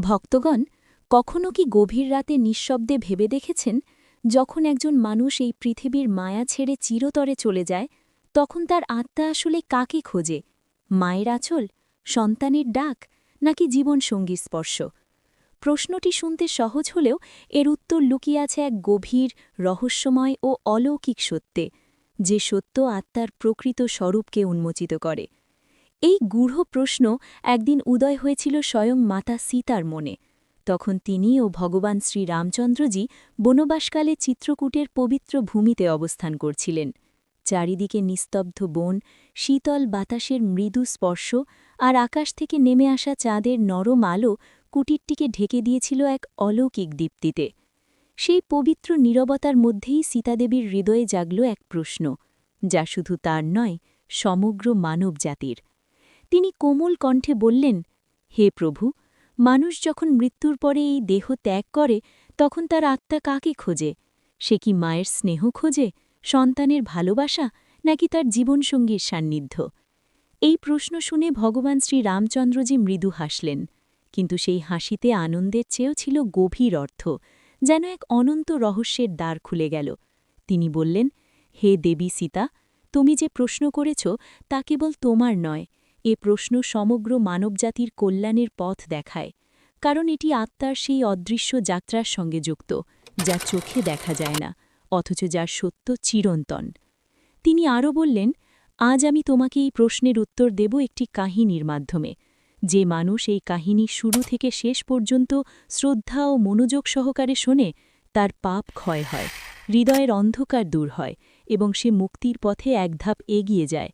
ভক্তগণ, কখনো কি গভীর রাতে নিঃশব্দে ভেবে দেখেছেন, যখন একজন মানুষ এই পৃথিবীর মায়া ছেড়ে চিরতরে চলে যায়, তখন তার আত্মা আসলে কাকে খোঁজে? মায়ের আঁচল, সন্তানের ডাক, নাকি জীবনসঙ্গীর স্পর্শ? প্রশ্নটি শুনতে সহজ হলেও এর উত্তর লুকিয়ে আছে এক গভীর, রহস্যময় ও অলৌকিক সত্যে, যে সত্য আত্মার প্রকৃত স্বরূপকে উন্মোচিত করে। এই গূঢ় প্রশ্ন একদিন উদয় হয়েছিল স্বয়ং মাতা সীতার মনে। তখন তিনি ও ভগবান শ্রী রামচন্দ্রজি বনবাসকালে চিত্রকূটের পবিত্র ভূমিতে অবস্থান করছিলেন। চারিদিকে নিস্তব্ধ বন, শীতল বাতাসের মৃদু স্পর্শ আর আকাশ থেকে নেমে আসা চাঁদের নরম আলো কুটিরটিকে ঢেকে দিয়েছিল এক অলৌকিক দীপ্তিতে। সেই পবিত্র নীরবতার মধ্যেই সীতাদেবীর হৃদয়ে জাগল এক প্রশ্ন, যা শুধু তার নয়, সমগ্র মানব জাতির তিনি কোমল কণ্ঠে বললেন, হে প্রভু, মানুষ যখন মৃত্যুর পরে এই দেহ ত্যাগ করে, তখন তার আত্মা কাকে খোঁজে? সে কি মায়ের স্নেহ খোঁজে, সন্তানের ভালোবাসা, নাকি তার জীবনসঙ্গীর সান্নিধ্য? এই প্রশ্ন শুনে ভগবান শ্রী রামচন্দ্রজি মৃদু হাসলেন, কিন্তু সেই হাসিতে আনন্দের চেয়েও ছিল গভীর অর্থ, যেন এক অনন্ত রহস্যের দ্বার খুলে গেল। তিনি বললেন, হে দেবী সীতা, তুমি যে প্রশ্ন করেছ, তা কেবল তোমার নয় এ প্রশ্ন সমগ্র মানবজাতির কল্যাণের পথ দেখায়, কারণ এটি আত্মার সেই অদৃশ্য যাত্রার সঙ্গে যুক্ত, যা চোখে দেখা যায় না, অথচ যার সত্য চিরন্তন। তিনি আরও বললেন, আজ আমি তোমাকে এই প্রশ্নের উত্তর দেব একটি কাহিনীর মাধ্যমে। যে মানুষ এই কাহিনী শুরু থেকে শেষ পর্যন্ত শ্রদ্ধা ও মনোযোগ সহকারে শোনে, তার পাপ ক্ষয় হয়, হৃদয়ের অন্ধকার দূর হয় এবং সে মুক্তির পথে এক ধাপ এগিয়ে যায়।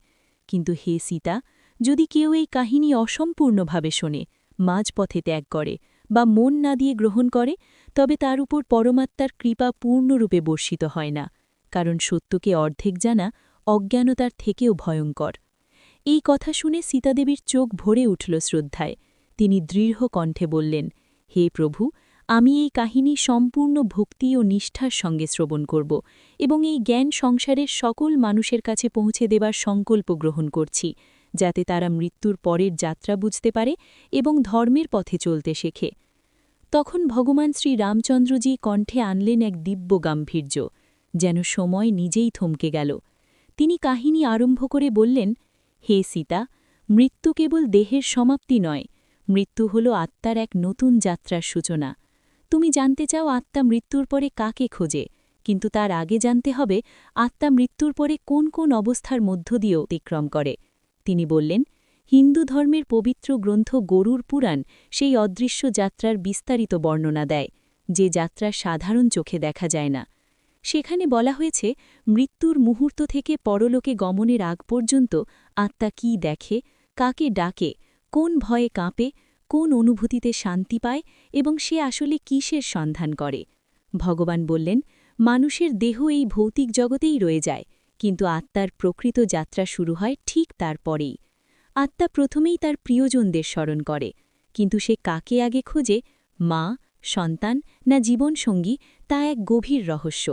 কিন্তু হে সীতা যদি কেউ এই কাহিনী অসম্পূর্ণভাবে শোনে, মাঝপথে ত্যাগ করে বা মন না দিয়ে গ্রহণ করে, তবে তার উপর পরমাত্মার কৃপা পূর্ণরূপে বর্ষিত হয় না, কারণ সত্যকে অর্ধেক জানা অজ্ঞানতার থেকেও ভয়ঙ্কর। এই কথা শুনে সীতাদেবীর চোখ ভরে উঠল শ্রদ্ধায়। তিনি দৃঢ় কণ্ঠে বললেন, হে প্রভু, আমি এই কাহিনী সম্পূর্ণ ভক্তি ও নিষ্ঠার সঙ্গে শ্রবণ করব এবং এই জ্ঞান সংসারের সকল মানুষের কাছে পৌঁছে দেবার সংকল্প গ্রহণ করছি। যাতে তারা মৃত্যুর পরের যাত্রা বুঝতে পারে এবং ধর্মের পথে চলতে শেখে। তখন ভগবান শ্রী রামচন্দ্রজি কণ্ঠে আনলেন এক দিব্য গাম্ভীর্য, যেন সময় নিজেই থমকে গেল। তিনি কাহিনী আরম্ভ করে বললেন, হে সীতা, মৃত্যু কেবল দেহের সমাপ্তি নয়, মৃত্যু হল আত্মার এক নতুন যাত্রার সূচনা। তুমি জানতে চাও আত্মা মৃত্যুর পরে কাকে খোঁজে, কিন্তু তার আগে জানতে হবে আত্মা মৃত্যুর পরে কোন কোন অবস্থার মধ্য দিয়েও অতিক্রম করে। তিনি বললেন, হিন্দু ধর্মের পবিত্র গ্রন্থ গরুর পুরাণ সেই অদৃশ্য যাত্রার বিস্তারিত বর্ণনা দেয়, যে যাত্রা সাধারণ চোখে দেখা যায় না। সেখানে বলা হয়েছে, মৃত্যুর মুহূর্ত থেকে পরলোকে গমনের আগ পর্যন্ত আত্মা কি দেখে, কাকে ডাকে, কোন ভয়ে কাঁপে, কোন অনুভূতিতে শান্তি পায় এবং সে আসলে কিসের সন্ধান করে? ভগবান বললেন, মানুষের দেহ এই ভৌতিক জগতেই রয়ে যায় কিন্তু আত্মার প্রকৃত যাত্রা শুরু হয় ঠিক তারপরেই। আত্মা প্রথমেই তার প্রিয়জনদের স্মরণ করে, কিন্তু সে কাকে আগে খোঁজে, মা, সন্তান না জীবনসঙ্গী, তা এক গভীর রহস্য।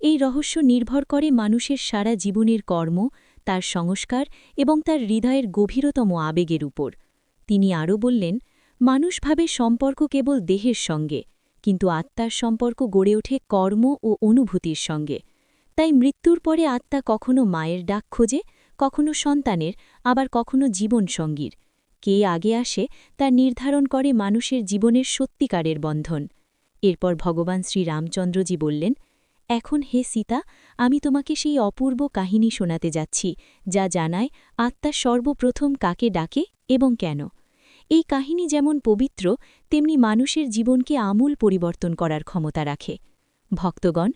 এই রহস্য নির্ভর করে মানুষের সারা জীবনের কর্ম, তার সংস্কার এবং তার হৃদয়ের গভীরতম আবেগের উপর। তিনি আরও বললেন, মানুষ ভাবে সম্পর্ক কেবল দেহের সঙ্গে, কিন্তু আত্মার সম্পর্ক গড়ে ওঠে কর্ম ও অনুভূতির সঙ্গে। তাই মৃত্যুর পরে আত্মা কখনো মায়ের ডাক খোঁজে, কখনো সন্তানের, আবার কখনো জীবনসঙ্গীর। কে আগে আসে, তা নির্ধারণ করে মানুষের জীবনের সত্যিকারের বন্ধন। এরপর ভগবান শ্রী রামচন্দ্রজি বললেন, এখন হে সীতা, আমি তোমাকে সেই অপূর্ব কাহিনী শোনাতে যাচ্ছি, যা জানায় আত্মা সর্বপ্রথম কাকে ডাকে এবং কেন। এই কাহিনী যেমন পবিত্র, তেমনি মানুষের জীবনকে আমূল পরিবর্তন করার ক্ষমতা রাখে। ভক্তগণ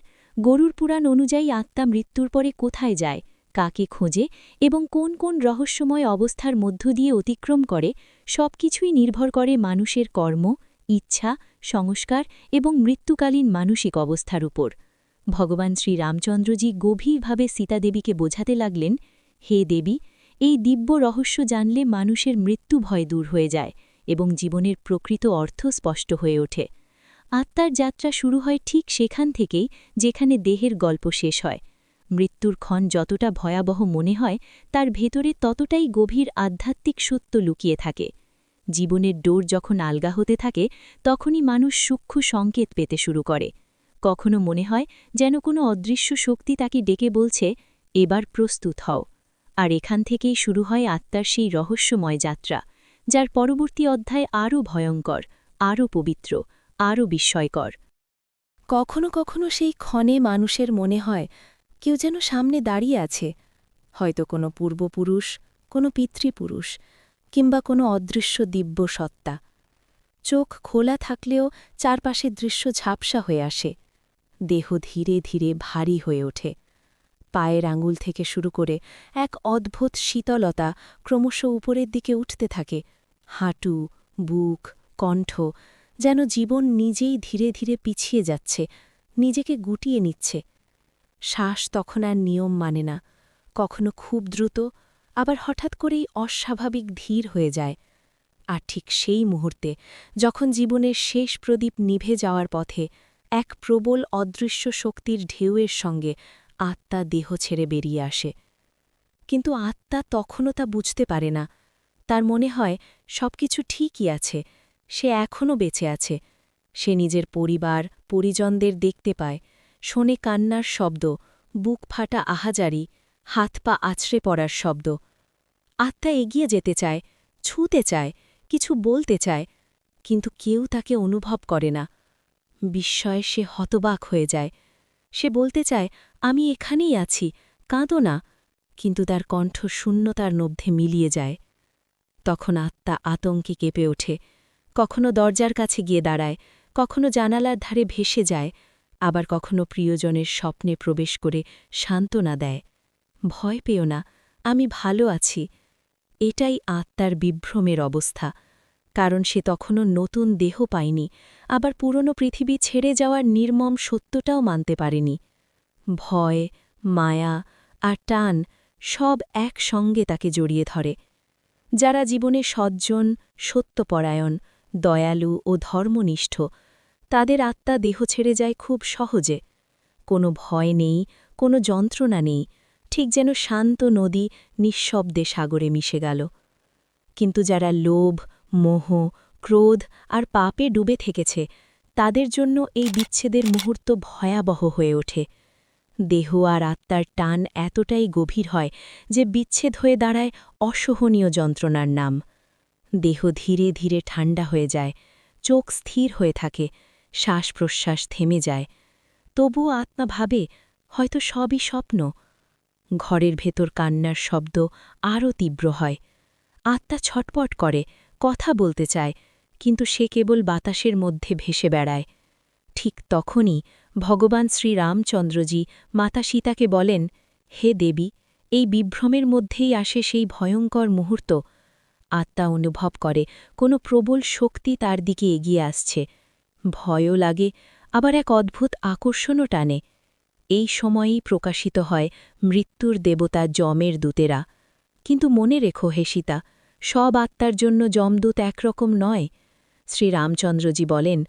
গরুর পুরাণ অনুযায়ী আত্মা মৃত্যুর পরে কোথায় যায়, কাকে খোঁজে এবং কোন কোন রহস্যময় অবস্থার মধ্য দিয়ে অতিক্রম করে সব কিছুই নির্ভর করে মানুষের কর্ম, ইচ্ছা, সংস্কার এবং মৃত্যুকালীন মানসিক অবস্থার উপর। ভগবান শ্রী রামচন্দ্রজি গভীরভাবে সীতাদেবীকে বোঝাতে লাগলেন, হে দেবী, এই দিব্য রহস্য জানলে মানুষের মৃত্যু ভয় দূর হয়ে যায় এবং জীবনের প্রকৃত অর্থ স্পষ্ট হয়ে ওঠে। আত্মার যাত্রা শুরু হয় ঠিক সেখান থেকেই যেখানে দেহের গল্প শেষ হয়। মৃত্যুর ক্ষণ যতটা ভয়াবহ মনে হয়, তার ভেতরে ততটাই গভীর আধ্যাত্মিক সত্য লুকিয়ে থাকে। জীবনের ডোর যখন আলগা হতে থাকে, তখনই মানুষ সূক্ষ্ম সংকেত পেতে শুরু করে। কখনো মনে হয় যেন কোনো অদৃশ্য শক্তি তাকে ডেকে বলছে, এবার প্রস্তুত হও। আর এখান থেকেই শুরু হয় আত্মার সেই রহস্যময় যাত্রা, যার পরবর্তী অধ্যায় আরও ভয়ঙ্কর, আরও পবিত্র। আরও বিস্ময়কর। কখনো কখনো সেই ক্ষণে মানুষের মনে হয়, কেউ যেন সামনে দাঁড়িয়ে আছে। হয়তো কোনো পূর্বপুরুষ, কোনো পিতৃপুরুষ, কিংবা কোনো অদৃশ্য দিব্য সত্তা। চোখ খোলা থাকলেও চারপাশে দৃশ্য ঝাপসা হয়ে আসে। দেহ ধীরে ধীরে ভারী হয়ে ওঠে। পায়ের আঙুল থেকে শুরু করে এক অদ্ভুত শীতলতা ক্রমশ উপরের দিকে উঠতে থাকে। হাঁটু, বুক, কণ্ঠ যেন জীবন নিজেই ধীরে ধীরে পিছিয়ে যাচ্ছে, নিজেকে গুটিয়ে নিচ্ছে। শ্বাস তখন আর নিয়ম মানে না। কখনো খুব দ্রুত, আবার হঠাৎ করেই অস্বাভাবিক ধীর হয়ে যায়। আর ঠিক সেই মুহূর্তে, যখন জীবনের শেষ প্রদীপ নিভে যাওয়ার পথে, এক প্রবল অদৃশ্য শক্তির ঢেউয়ের সঙ্গে আত্মা দেহ ছেড়ে বেরিয়ে আসে। কিন্তু আত্মা তখনও তা বুঝতে পারে না। তার মনে হয়, সবকিছু ঠিকই আছে। সে এখনও বেঁচে আছে। সে নিজের পরিবার, পরিজনদের দেখতে পায়। শোনে কান্নার শব্দ, বুক ফাটা আহাজারি, হাত পা আছড়ে পড়ার শব্দ। আত্মা এগিয়ে যেতে চায়, ছুঁতে চায়, কিছু বলতে চায়, কিন্তু কেউ তাকে অনুভব করে না। বিস্ময়ে সে হতবাক হয়ে যায়। সে বলতে চায়, আমি এখানেই আছি, কাঁদো না। কিন্তু তার কণ্ঠ শূন্যতার মধ্যে মিলিয়ে যায়। তখন আত্মা আতঙ্কে কেঁপে ওঠে। কখনো দরজার কাছে গিয়ে দাঁড়ায়, কখনো জানালার ধারে ভেসে যায়, আবার কখনো প্রিয়জনের স্বপ্নে প্রবেশ করে সান্ত্বনা দেয়। ভয় পেও না, আমি ভালো আছি। এটাই আত্মার বিভ্রমের অবস্থা, কারণ সে তখনও নতুন দেহ পায়নি, আবার পুরনো পৃথিবী ছেড়ে যাওয়ার নির্মম সত্যটাও মানতে পারেনি। ভয়, মায়া আর টান সব একসঙ্গে তাকে জড়িয়ে ধরে। যারা জীবনে সজ্জন, সত্যপরায়ণ দয়ালু ও ধর্মনিষ্ঠ, তাদের আত্মা দেহ ছেড়ে যায় খুব সহজে। কোনো ভয় নেই, কোনো যন্ত্রণা নেই, ঠিক যেন শান্ত নদী নিঃশব্দে সাগরে মিশে গেল। কিন্তু যারা লোভ, মোহ, ক্রোধ আর পাপে ডুবে থেকেছে, তাদের জন্য এই বিচ্ছেদের মুহূর্ত ভয়াবহ হয়ে ওঠে। দেহ আর আত্মার টান এতটাই গভীর হয় যে বিচ্ছেদ হয়ে দাঁড়ায় অসহনীয় যন্ত্রণার নাম। দেহ ধীরে ধীরে ঠান্ডা হয়ে যায়, চোখ স্থির হয়ে থাকে শ্বাস প্রশ্বাস থেমে যায়। তবুও আত্মা ভাবে, হয়তো সবই স্বপ্ন। ঘরের ভেতর কান্নার শব্দ আরও তীব্র হয়। আত্মা ছটপট করে, কথা বলতে চায়, কিন্তু সে কেবল বাতাসের মধ্যে ভেসে বেড়ায়। ঠিক তখনই ভগবান শ্রীরামচন্দ্রজি মাতা সীতাকে বলেন, হে দেবী, এই বিভ্রমের মধ্যেই আসে সেই ভয়ঙ্কর মুহূর্ত আত্মা অনুভব করে, কোনো প্রবল শক্তি তার দিকে এগিয়ে আসছে। ভয়ও লাগে, আবার এক অদ্ভুত আকর্ষণও টানে। এই সময়েই প্রকাশিত হয় মৃত্যুর দেবতা যমের দূতেরা। কিন্তু মনে রেখো হেসিতা সব আত্মার জন্য যমদূত একরকম নয়। শ্রীরামচন্দ্রজি বলেন,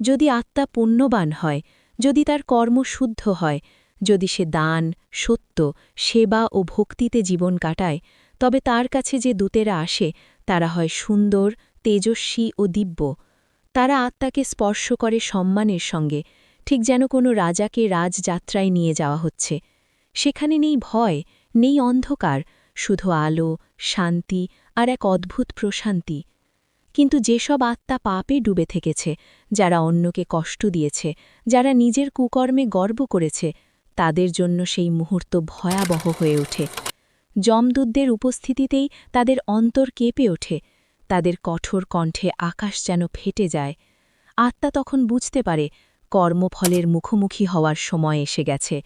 যদি আত্মা পুণ্যবান হয়, যদি তার কর্ম শুদ্ধ হয়, যদি সে দান, সত্য, সেবা ও ভক্তিতে জীবন কাটায়, তবে তার কাছে যে দূতেরা আসে তারা হয় সুন্দর, তেজস্বী ও দিব্য। তারা আত্মাকে স্পর্শ করে সম্মানের সঙ্গে, ঠিক যেন কোনো রাজাকে রাজযাত্রায় নিয়ে যাওয়া হচ্ছে। সেখানে নেই ভয়, নেই অন্ধকার, শুধু আলো, শান্তি আর এক অদ্ভুত প্রশান্তি। কিন্তু যেসব আত্মা পাপে ডুবে থেকেছে, যারা অন্যকে কষ্ট দিয়েছে, যারা নিজের কুকর্মে গর্ব করেছে, তাদের জন্য সেই মুহূর্ত ভয়াবহ হয়ে ওঠে। যমদূতদের উপস্থিতিতেই তাদের অন্তর কেঁপে ওঠে। তাদের কঠোর কণ্ঠে আকাশ যেন ফেটে যায়। আত্মা তখন বুঝতে পারে, কর্মফলের মুখোমুখি হওয়ার সময় এসে গেছে।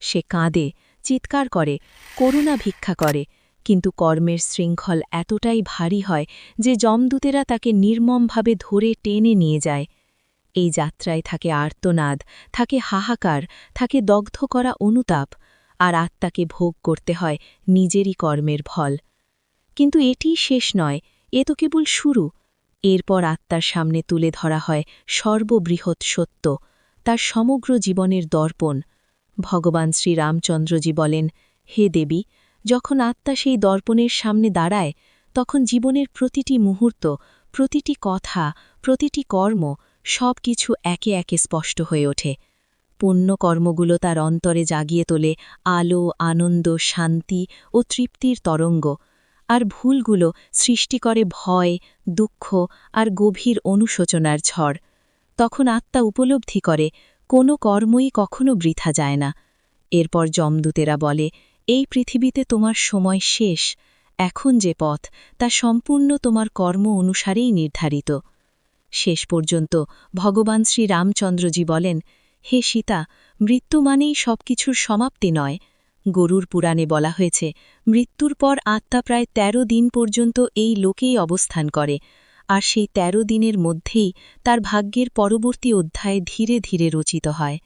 সে কাঁদে, চিৎকার করে, করুণা ভিক্ষা করে, কিন্তু কর্মের শৃঙ্খল এতটাই ভারী হয় যে যমদূতেরা তাকে নির্মমভাবে ধরে টেনে নিয়ে যায়। এই যাত্রায় থাকে আর্তনাদ, থাকে হাহাকার, থাকে দগ্ধ করা অনুতাপ। আর আত্মাকে ভোগ করতে হয় নিজেরই কর্মের ফল। কিন্তু এটি শেষ নয়, এ তো কেবল শুরু। এরপর আত্মার সামনে তুলে ধরা হয় সর্ববৃহৎ সত্য, তার সমগ্র জীবনের দর্পণ। ভগবান শ্রীরামচন্দ্রজি বলেন, হে দেবী, যখন আত্মা সেই দর্পণের সামনে দাঁড়ায়, তখন জীবনের প্রতিটি মুহূর্ত, প্রতিটি কথা, প্রতিটি কর্ম সব কিছু একে একে স্পষ্ট হয়ে ওঠে। পুণ্য কর্মগুলো তার অন্তরে জাগিয়ে তোলে আলো, আনন্দ, শান্তি ও তৃপ্তির তরঙ্গ। আর ভুলগুলো সৃষ্টি করে ভয়, দুঃখ আর গভীর অনুশোচনার ঝড়। তখন আত্মা উপলব্ধি করে, কোনো কর্মই কখনো বৃথা যায় না। এরপর যমদূতেরা বলে, এই পৃথিবীতে তোমার সময় শেষ। এখন যে পথ, তা সম্পূর্ণ তোমার কর্ম অনুসারেই নির্ধারিত। শেষ পর্যন্ত ভগবান শ্রী রামচন্দ্রজি বলেন হে সীতা, মৃত্যু মানেই সবকিছুর সমাপ্তি নয়। গরুর পুরাণে বলা হয়েছে, মৃত্যুর পর আত্মা প্রায় ১৩ দিন পর্যন্ত এই লোকেই অবস্থান করে, আর সেই ১৩ দিনের মধ্যেই তার ভাগ্যের পরবর্তী অধ্যায় ধীরে ধীরে রচিত হয়।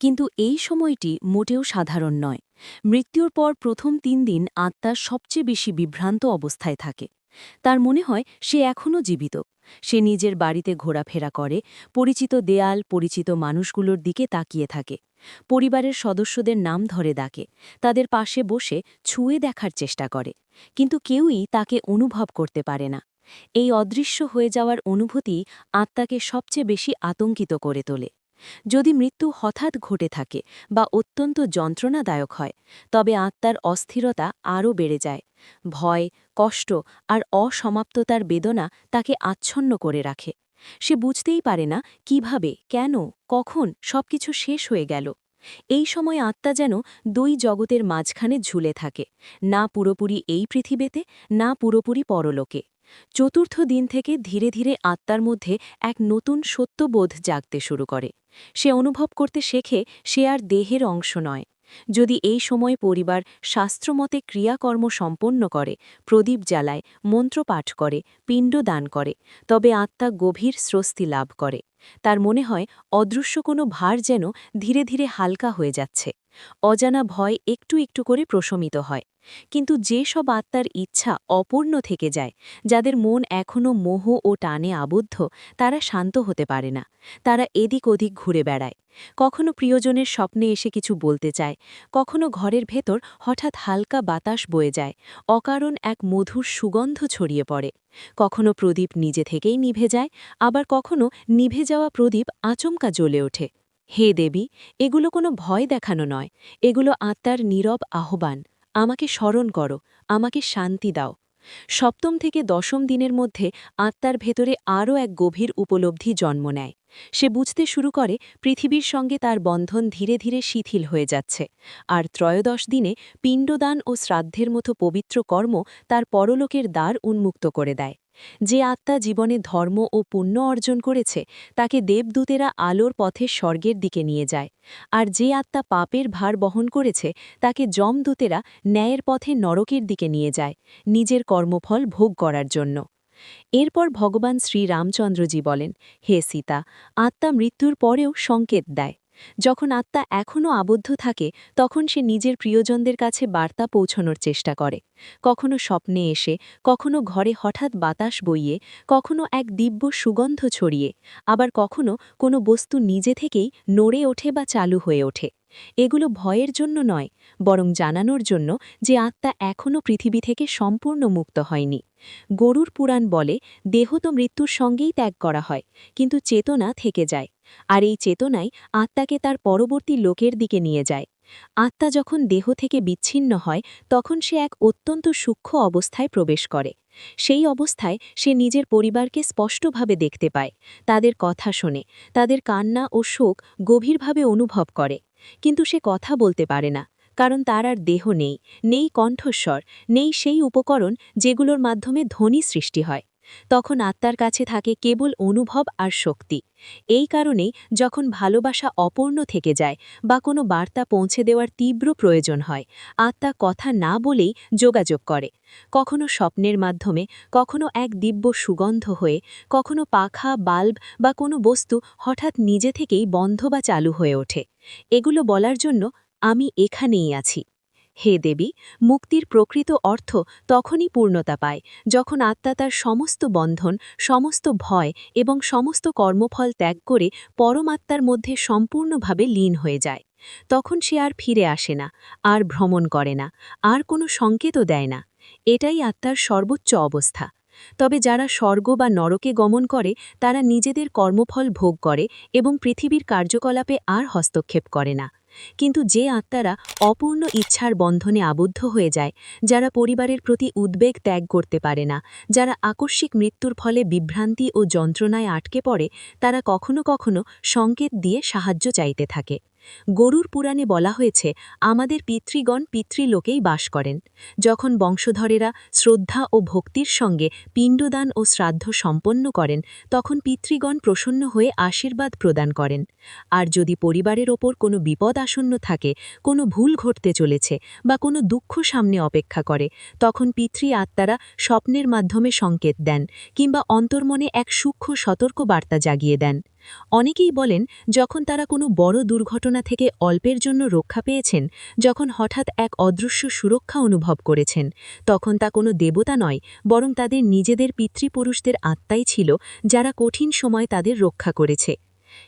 কিন্তু এই সময়টি মোটেও সাধারণ নয়। মৃত্যুর পর প্রথম তিন দিন আত্মা সবচেয়ে বেশি বিভ্রান্ত অবস্থায় থাকে। তার মনে হয় সে এখনও জীবিত। সে নিজের বাড়িতে ঘোরাফেরা করে, পরিচিত দেয়াল, পরিচিত মানুষগুলোর দিকে তাকিয়ে থাকে। পরিবারের সদস্যদের নাম ধরে ডাকে, তাদের পাশে বসে ছুঁয়ে দেখার চেষ্টা করে, কিন্তু কেউই তাকে অনুভব করতে পারে না। এই অদৃশ্য হয়ে যাওয়ার অনুভূতি আত্মাকে সবচেয়ে বেশি আতঙ্কিত করে তোলে। যদি মৃত্যু হঠাৎ ঘটে থাকে বা অত্যন্ত যন্ত্রণাদায়ক হয়, তবে আত্মার অস্থিরতা আরও বেড়ে যায়। ভয়, কষ্ট আর অসমাপ্ততার বেদনা তাকে আচ্ছন্ন করে রাখে। সে বুঝতেই পারে না কীভাবে, কেন, কখন সবকিছু শেষ হয়ে গেল। এই সময় আত্মা যেন দুই জগতের মাঝখানে ঝুলে থাকে, না পুরোপুরি এই পৃথিবীতে, না পুরোপুরি পরলোকে। চতুর্থ দিন থেকে ধীরে ধীরে আত্মার মধ্যে এক নতুন সত্যবোধ জাগতে শুরু করে। সে অনুভব করতে শেখে সে আর দেহের অংশ নয়। যদি এই সময় পরিবার শাস্ত্রমতে ক্রিয়াকর্ম সম্পন্ন করে, প্রদীপ জ্বালায়, মন্ত্রপাঠ করে, পিণ্ড দান করে, তবে আত্মা গভীর স্বস্তি লাভ করে। তার মনে হয় অদৃশ্য কোনো ভার যেন ধীরে ধীরে হালকা হয়ে যাচ্ছে। অজানা ভয় একটু একটু করে প্রশমিত হয়। কিন্তু যে সব আত্মার ইচ্ছা অপূর্ণ থেকে যায়, যাদের মন এখনও মোহ ও টানে আবদ্ধ, তারা শান্ত হতে পারে না। তারা এদিক ওদিক ঘুরে বেড়ায়। কখনো প্রিয়জনের স্বপ্নে এসে কিছু বলতে চায়, কখনো ঘরের ভেতর হঠাৎ হালকা বাতাস বয়ে যায়, অকারণ এক মধুর সুগন্ধ ছড়িয়ে পড়ে। কখনো প্রদীপ নিজে থেকেই নিভে যায়, আবার কখনো নিভে যাওয়া প্রদীপ আচমকা জ্বলে ওঠে। হে দেবী, এগুলো কোনো ভয় দেখানো নয়। এগুলো আত্মার নীরব আহ্বান। আমাকে স্মরণ করো, আমাকে শান্তি দাও। সপ্তম থেকে দশম দিনের মধ্যে আত্মার ভেতরে আরও এক গভীর উপলব্ধি জন্ম নেয়। সে বুঝতে শুরু করে, পৃথিবীর সঙ্গে তার বন্ধন ধীরে ধীরে শিথিল হয়ে যাচ্ছে। আর ত্রয়োদশ দিনে পিণ্ডদান ও শ্রাদ্ধের মতো পবিত্র কর্ম তার পরলোকের দ্বার উন্মুক্ত করে দেয়। যে আত্মা জীবনে ধর্ম ও পুণ্য অর্জন করেছে, তাকে দেবদূতেরা আলোর পথে স্বর্গের দিকে নিয়ে যায়। আর যে আত্মা পাপের ভার বহন করেছে, তাকে যমদূতেরা ন্যায়ের পথে নরকের দিকে নিয়ে যায়, নিজের কর্মফল ভোগ করার জন্য। এরপর ভগবান শ্রীরামচন্দ্রজি বলেন, হে সীতা, আত্মা মৃত্যুর পরেও সংকেত দেয়। যখন আত্মা এখনও আবদ্ধ থাকে, তখন সে নিজের প্রিয়জনদের কাছে বার্তা পৌঁছনোর চেষ্টা করে। কখনো স্বপ্নে এসে, কখনো ঘরে হঠাৎ বাতাস বইয়ে, কখনো এক দিব্য সুগন্ধ ছড়িয়ে, আবার কখনো কোনো বস্তু নিজে থেকেই নড়ে ওঠে বা চালু হয়ে ওঠে। এগুলো ভয়ের জন্য নয়, বরং জানানোর জন্য যে আত্মা এখনও পৃথিবী থেকে সম্পূর্ণ মুক্ত হয়নি। গরুর পুরাণ বলে, দেহ তো মৃত্যুর সঙ্গেই ত্যাগ করা হয়, কিন্তু চেতনা থেকে যায়, আর এই চেতনাই আত্মাকে তার পরবর্তী লোকের দিকে নিয়ে যায়। আত্মা যখন দেহ থেকে বিচ্ছিন্ন হয়, তখন সে এক অত্যন্ত সূক্ষ্ম অবস্থায় প্রবেশ করে। সেই অবস্থায় সে নিজের পরিবারকে স্পষ্টভাবে দেখতে পায়, তাদের কথা শোনে, তাদের কান্না ও শোক গভীরভাবে অনুভব করে। কিন্তু সে কথা বলতে পারে না, কারণ তার আর দেহ নেই নেই কণ্ঠস্বর, নেই সেই উপকরণ যেগুলোর মাধ্যমে ধ্বনি সৃষ্টি হয়। তখন আত্মার কাছে থাকে কেবল অনুভব আর শক্তি। এই কারণেই যখন ভালোবাসা অপূর্ণ থেকে যায় বা কোনো বার্তা পৌঁছে দেওয়ার তীব্র প্রয়োজন হয়, আত্মা কথা না বলেই যোগাযোগ করে। কখনো স্বপ্নের মাধ্যমে, কখনো এক দিব্য সুগন্ধ হয়ে, কখনো পাখা, বাল্ব বা কোনো বস্তু হঠাৎ নিজে থেকেই বন্ধ বা চালু হয়ে ওঠে। এগুলো বলার জন্য আমি এখানেই আছি। হে দেবী, মুক্তির প্রকৃত অর্থ তখনই পূর্ণতা পায় যখন আত্মা তার সমস্ত বন্ধন, সমস্ত ভয় এবং সমস্ত কর্মফল ত্যাগ করে পরমাত্মার মধ্যে সম্পূর্ণভাবে লীন হয়ে যায়। তখন সে আর ফিরে আসে না, আর ভ্রমণ করে না, আর কোনো সংকেতও দেয় না। এটাই আত্মার সর্বোচ্চ অবস্থা। তবে যারা স্বর্গ বা নরকে গমন করে, তারা নিজেদের কর্মফল ভোগ করে এবং পৃথিবীর কার্যকলাপে আর হস্তক্ষেপ করে না। কিন্তু যে আত্মারা অপূর্ণ ইচ্ছার বন্ধনে আবদ্ধ হয়ে যায়, যারা পরিবারের প্রতি উদ্বেগ ত্যাগ করতে পারে না, যারা আকস্মিক মৃত্যুর ফলে বিভ্রান্তি ও যন্ত্রণায় আটকে পড়ে, তারা কখনো কখনো সংকেত দিয়ে সাহায্য চাইতে থাকে। গরুর পুরাণে বলা হয়েছে, আমাদের পিতৃগণ পিতৃলোকেই বাস করেন। যখন বংশধরেরা শ্রদ্ধা ও ভক্তির সঙ্গে পিণ্ডদান ও শ্রাদ্ধ সম্পন্ন করেন, তখন পিতৃগণ প্রসন্ন হয়ে আশীর্বাদ প্রদান করেন। আর যদি পরিবারের ওপর কোনো বিপদ আসন্ন থাকে, কোনো ভুল ঘটতে চলেছে বা কোনো দুঃখ সামনে অপেক্ষা করে, তখন পিতৃ আত্মারা স্বপ্নের মাধ্যমে সংকেত দেন কিংবা অন্তর্মনে এক সূক্ষ্ম সতর্ক বার্তা জাগিয়ে দেন। অনেকেই বলেন, যখন তারা কোনো বড় দুর্ঘটনা থেকে অল্পের জন্য রক্ষা পেয়েছেন, যখন হঠাৎ এক অদৃশ্য সুরক্ষা অনুভব করেছেন, তখন তা কোনো দেবতা নয়, বরং তাদের নিজেদের পিতৃপুরুষদের আত্মাই ছিল, যারা কঠিন সময় তাদের রক্ষা করেছে।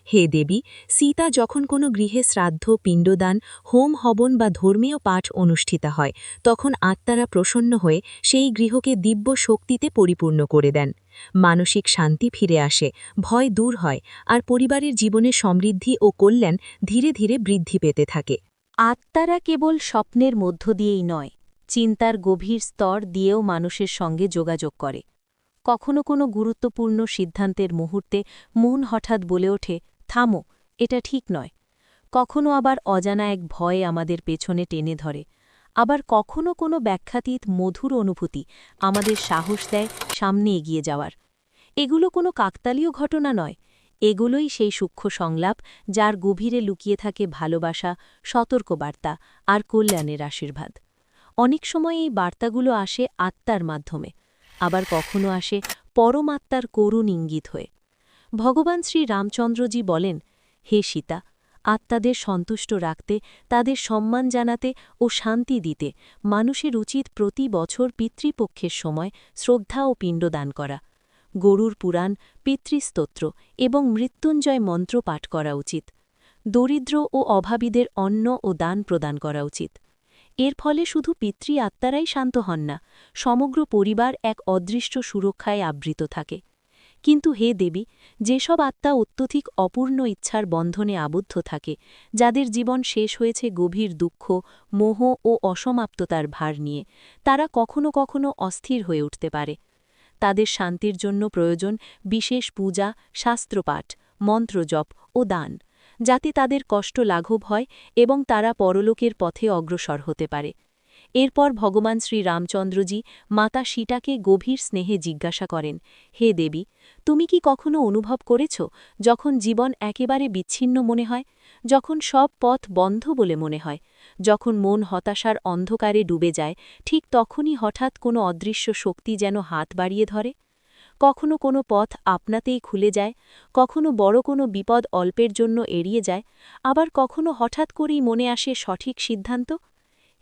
হে দেবী, সীতা যখন কোনো গৃহে শ্রাদ্ধ, পিণ্ডদান, হোম হবন বা ধর্মীয় পাঠ অনুষ্ঠিত হয়, তখন আত্মারা প্রসন্ন হয়ে সেই গৃহকে দিব্য শক্তিতে পরিপূর্ণ করে দেন। মানসিক শান্তি ফিরে আসে, ভয় দূর হয়, আর পরিবারের জীবনে সমৃদ্ধি ও কল্যাণ ধীরে ধীরে বৃদ্ধি পেতে থাকে। আত্মারা কেবল স্বপ্নের মধ্য দিয়েই নয়, চিন্তার গভীর স্তর দিয়েও মানুষের সঙ্গে যোগাযোগ করে। কখনো কোনো গুরুত্বপূর্ণ সিদ্ধান্তের মুহূর্তে মন হঠাৎ বলে ওঠে, থামো, এটা ঠিক নয়। কখনো আবার অজানা এক ভয়ে আমাদের পেছনে টেনে ধরে। আবার কখনো কোনো ব্যাখ্যাতীত মধুর অনুভূতি আমাদের সাহস দেয় সামনে এগিয়ে যাওয়ার। এগুলো কোনো কাকতালীয় ঘটনা নয়। এগুলোই সেই সূক্ষ্ম সংলাপ যার গভীরে লুকিয়ে থাকে ভালোবাসা, সতর্কবার্তা আর কল্যাণের আশীর্বাদ। অনেক সময় এই বার্তাগুলো আসে আত্মার মাধ্যমে। আবার কখনো আসে পরমাত্মার করুণ ইঙ্গিত হয়ে। ভগবান শ্রী রামচন্দ্রজি বলেন, হে সীতা, আত্মাদের সন্তুষ্ট রাখতে, তাদের সম্মান জানাতে ও শান্তি দিতে মানুষের উচিত প্রতি বছর পিতৃপক্ষের সময় শ্রদ্ধা ও পিণ্ডদান করা। গরুর পুরাণ, পিতৃস্তোত্র এবং মৃত্যুঞ্জয় মন্ত্র পাঠ করা উচিত। দরিদ্র ও অভাবীদের অন্ন ও দান প্রদান করা উচিত। এর ফলে শুধু পিতৃ আত্মারাই শান্ত হন না, সমগ্র পরিবার এক অদৃষ্ট সুরক্ষায় আবৃত থাকে। কিন্তু হে দেবী, যেসব আত্মা অত্যধিক অপূর্ণ ইচ্ছার বন্ধনে আবদ্ধ থাকে, যাদের জীবন শেষ হয়েছে গভীর দুঃখ, মোহ ও অসমাপ্ততার ভার নিয়ে, তারা কখনো কখনো অস্থির হয়ে উঠতে পারে। তাদের শান্তির জন্য প্রয়োজন বিশেষ পূজা, শাস্ত্রপাঠ, মন্ত্রজপ ও দান। যাতে তাদের কষ্ট লাঘব হয় এবং তারা পরলোকের পথে অগ্রসর হতে পারে। এরপর ভগবান শ্রী রামচন্দ্রজি মাতা সীতাকে গভীর স্নেহে জিজ্ঞাসা করেন, হে দেবী, তুমি কি কখনো অনুভব করেছ যখন জীবন একেবারে বিচ্ছিন্ন মনে হয়, যখন সব পথ বন্ধ বলে মনে হয়, যখন মন হতাশার অন্ধকারে ডুবে যায়, ঠিক তখনই হঠাৎ কোনো অদৃশ্য শক্তি যেন হাত বাড়িয়ে ধরে? কখনো কোনো পথ আপনাতেই খুলে যায়, কখনো বড় কোনো বিপদ অল্পের জন্য এড়িয়ে যায়, আবার কখনো হঠাৎ করেই মনে আসে সঠিক সিদ্ধান্ত?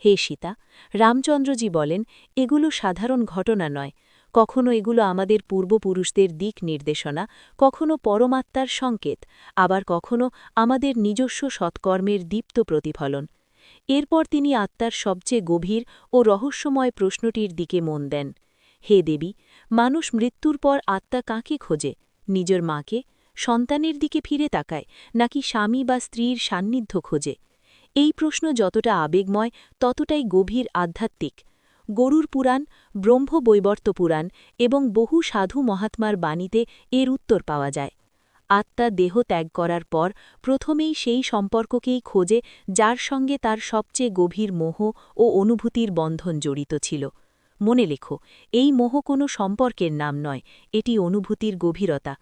হে সীতা, রামচন্দ্রজি বলেন, এগুলো সাধারণ ঘটনা নয়। কখনো এগুলো আমাদের পূর্বপুরুষদের দিক নির্দেশনা, কখনো পরমাত্মার সংকেত, আবার কখনো আমাদের নিজস্ব সৎকর্মের দীপ্ত প্রতিফলন। এরপর তিনি আত্মার সবচেয়ে গভীর ও রহস্যময় প্রশ্নটির দিকে মন দেন। হে দেবী, মানুষ মৃত্যুর পর আত্মা কাকে খোঁজে? নিজের মাকে? সন্তানের দিকে ফিরে তাকায়, নাকি স্বামী বা স্ত্রীর সান্নিধ্য খোঁজে? এই প্রশ্ন যতটা আবেগময়, ততটাই গভীর আধ্যাত্মিক। গরুর পুরাণ, ব্রহ্মবৈবর্ত পুরাণ এবং বহু সাধু মহাত্মার বাণীতে এর উত্তর পাওয়া যায়। আত্মা দেহ ত্যাগ করার পর প্রথমেই সেই সম্পর্ককেই খোঁজে, যার সঙ্গে তার সবচেয়ে গভীর মোহ ও অনুভূতির বন্ধন জড়িত ছিল। মনে লেখো, এই মোহ কোনো সম্পর্কের নাম নয়, এটি অনুভূতির গভীরতা।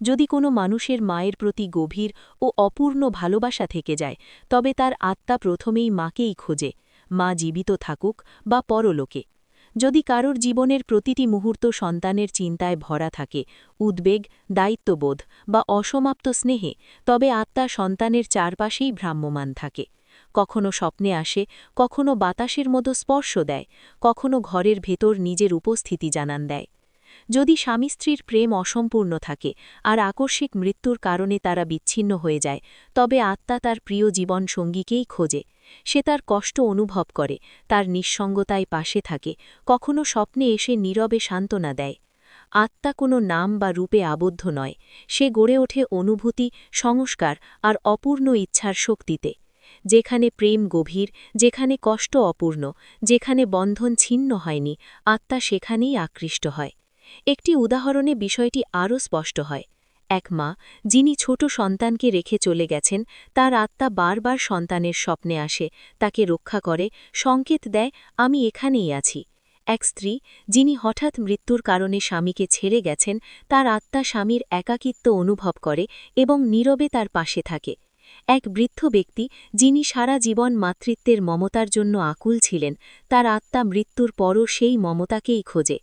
যদি কোনো মানুষের মায়ের প্রতি গভীর ও অপূর্ণ ভালোবাসা থেকে যায়, তবে তার আত্মা প্রথমেই মাকেই খোঁজে, মা জীবিত থাকুক বা পরলোকে। যদি কারোর জীবনের প্রতিটি মুহূর্ত সন্তানের চিন্তায় ভরা থাকে, উদ্বেগ, দায়িত্ববোধ বা অসমাপ্ত স্নেহে, তবে আত্মা সন্তানের চারপাশেই ভ্রাম্যমান থাকে। কখনো স্বপ্নে আসে, কখনো বাতাসের মতো স্পর্শ দেয়, কখনো ঘরের ভেতর নিজের উপস্থিতি জানান দেয়। যদি স্বামী স্ত্রীর প্রেম অসম্পূর্ণ থাকে আর আকস্মিক মৃত্যুর কারণে তারা বিচ্ছিন্ন হয়ে যায়, তবে আত্মা তার প্রিয় জীবন সঙ্গীকেই খোঁজে। সে তার কষ্ট অনুভব করে, তার নিঃসঙ্গতায় পাশে থাকে, কখনো স্বপ্নে এসে নীরবে সান্ত্বনা দেয়। আত্মা কোনো নাম বা রূপে আবদ্ধ নয়, সে গড়ে ওঠে অনুভূতি, সংস্কার আর অপূর্ণ ইচ্ছার শক্তিতে। যেখানে প্রেম গভীর, যেখানে কষ্ট অপূর্ণ, যেখানে বন্ধন ছিন্ন হয়নি, আত্মা সেখানেই আকৃষ্ট হয়। একটি উদাহরণে বিষয়টি আরও স্পষ্ট হয়। এক মা, যিনি ছোট সন্তানকে রেখে চলে গেছেন, তার আত্মা বারবার সন্তানের স্বপ্নে আসে, তাকে রক্ষা করে, সংকেত দেয়, আমি এখানেই আছি। এক স্ত্রী, যিনি হঠাৎ মৃত্যুর কারণে স্বামীকে ছেড়ে গেছেন, তার আত্মা স্বামীর একাকিত্ব অনুভব করে এবং নীরবে তার পাশে থাকে। এক বৃদ্ধ ব্যক্তি যিনি সারা জীবন মাতৃত্বের মমতার জন্য আকুল ছিলেন, তার আত্মা মৃত্যুর পরও সেই মমতাকেই খোঁজে।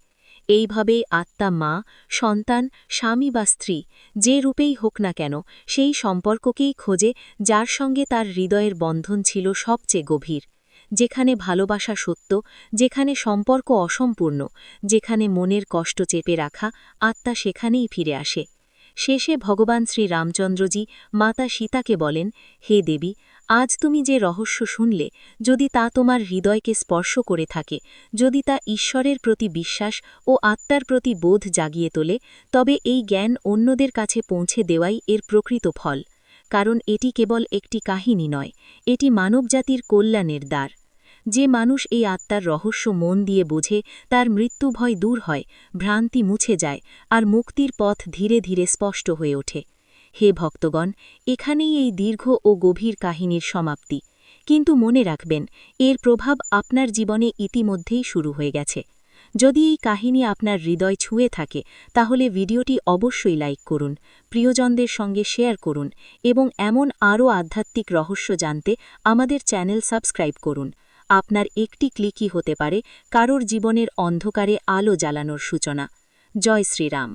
এইভাবেই আত্মা মা, সন্তান, স্বামী বা স্ত্রী, যে রূপেই হোক না কেন, সেই সম্পর্ককেই খোঁজে, যার সঙ্গে তার হৃদয়ের বন্ধন ছিল সবচেয়ে গভীর। যেখানে ভালোবাসা সত্য, যেখানে সম্পর্ক অসম্পূর্ণ, যেখানে মনের কষ্ট চেপে রাখা, আত্মা সেখানেই ফিরে আসে। শেষে ভগবান শ্রী রামচন্দ্রজি মাতা সীতাকে বলেন, হে দেবী, আজ তুমি যে রহস্য শুনলে, যদি তা তোমার হৃদয়কে স্পর্শ করে থাকে, যদি তা ঈশ্বরের প্রতি বিশ্বাস ও আত্মার প্রতি বোধ জাগিয়ে তোলে, তবে এই জ্ঞান অন্যদের কাছে পৌঁছে দেওয়াই এর প্রকৃত ফল। কারণ এটি কেবল একটি কাহিনী নয়, এটি মানবজাতির কল্যাণের দ্বার। যে মানুষ এই আত্মার রহস্য মন দিয়ে বোঝে, তার মৃত্যু ভয় দূর হয়, ভ্রান্তি মুছে যায়, আর মুক্তির পথ ধীরে ধীরে স্পষ্ট হয়ে ওঠে। হে ভক্তগণ, এখানেই এই দীর্ঘ ও গভীর কাহিনীর সমাপ্তি। কিন্তু মনে রাখবেন, এর প্রভাব আপনার জীবনে ইতিমধ্যেই শুরু হয়ে গেছে। যদি এই কাহিনী আপনার হৃদয় ছুঁয়ে থাকে, তাহলে ভিডিওটি অবশ্যই লাইক করুন, প্রিয়জনদের সঙ্গে শেয়ার করুন এবং এমন আরও আধ্যাত্মিক রহস্য জানতে আমাদের চ্যানেল সাবস্ক্রাইব করুন। আপনার একটি ক্লিকই হতে পারে কারোর জীবনের অন্ধকারে আলো জ্বালানোর সূচনা। জয় শ্রীরাম।